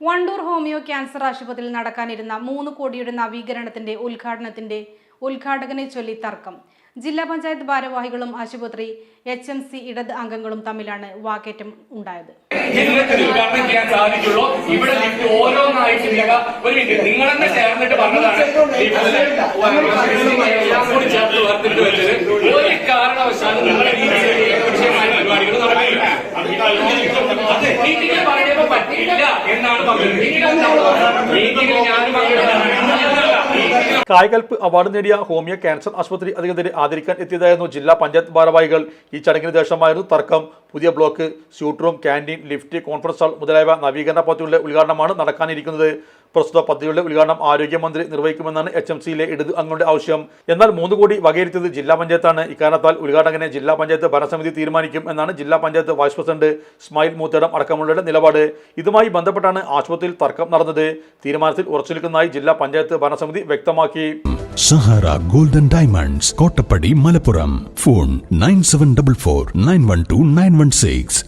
Wandoor homeo cancer ആശുപത്രിയിൽ നടക്കാനിരുന്ന മൂന്ന് കോടിയുടെ നവീകരണത്തിന്റെ ഉദ്ഘാടനത്തിന്റെ ഉദ്ഘാടകനെ ചൊല്ലി തർക്കം ജില്ലാ പഞ്ചായത്ത് ഭാരവാഹികളും ആശുപത്രി എച്ച് എം സി ഇടത് അംഗങ്ങളും തമ്മിലാണ് വാക്കേറ്റം ഉണ്ടായത് ഉദ്ഘാടനം ചെയ്യാൻ ഇവിടെ ഓരോന്നായി ഒരു മിനിറ്റ് നിങ്ങൾ പറഞ്ഞതാണ് പറ്റില്ല കായകൽപ്പ് അവാർഡ് നേടിയ ഹോമിയോ ക്യാൻസർ ആശുപത്രി അധികൃതരെ ആദരിക്കാൻ എത്തിയതായിരുന്നു ജില്ലാ പഞ്ചായത്ത് ഭാരവാഹികൾ. ഈ ചടങ്ങിന് ശേഷമായിരുന്നു തർക്കം. പുതിയ block suite room canteen lift conference hall മുതലായവ നവീകരണ പദ്ധതികളുടെ ഉദ്ഘാടനമാണ് നടക്കാനിരിക്കുന്നത്. പ്രസ്തുത പദ്ധതിയുടെ ഉദ്ഘാടനം ആരോഗ്യമന്ത്രി നിർവഹിക്കുമെന്നാണ് എച്ച് എം സിയിലെ ഇടത് അംഗങ്ങളുടെ ആവശ്യം. എന്നാൽ മൂന്ന് കോടി വകയിരുത്തിയത് ജില്ലാ പഞ്ചായത്താണ്. ഇക്കാരണത്താൽ ഉദ്ഘാടകനെ ജില്ലാ പഞ്ചായത്ത് ഭരണസമിതി തീരുമാനിക്കും എന്നാണ് ജില്ലാ panchayat vice president Smile Moothadam അടക്കമുള്ളവരുടെ നിലപാട്. ഇതുമായി ബന്ധപ്പെട്ടാണ് ആശുപത്രിയിൽ തർക്കം നടന്നത്. തീരുമാനത്തിൽ ഉറച്ചു നിൽക്കുന്നതായി ജില്ലാ പഞ്ചായത്ത് ഭരണസമിതി വ്യക്തമാക്കി. Sahara golden diamonds Kottappady Malappuram. Phone nine seven double four nine one two nine one six.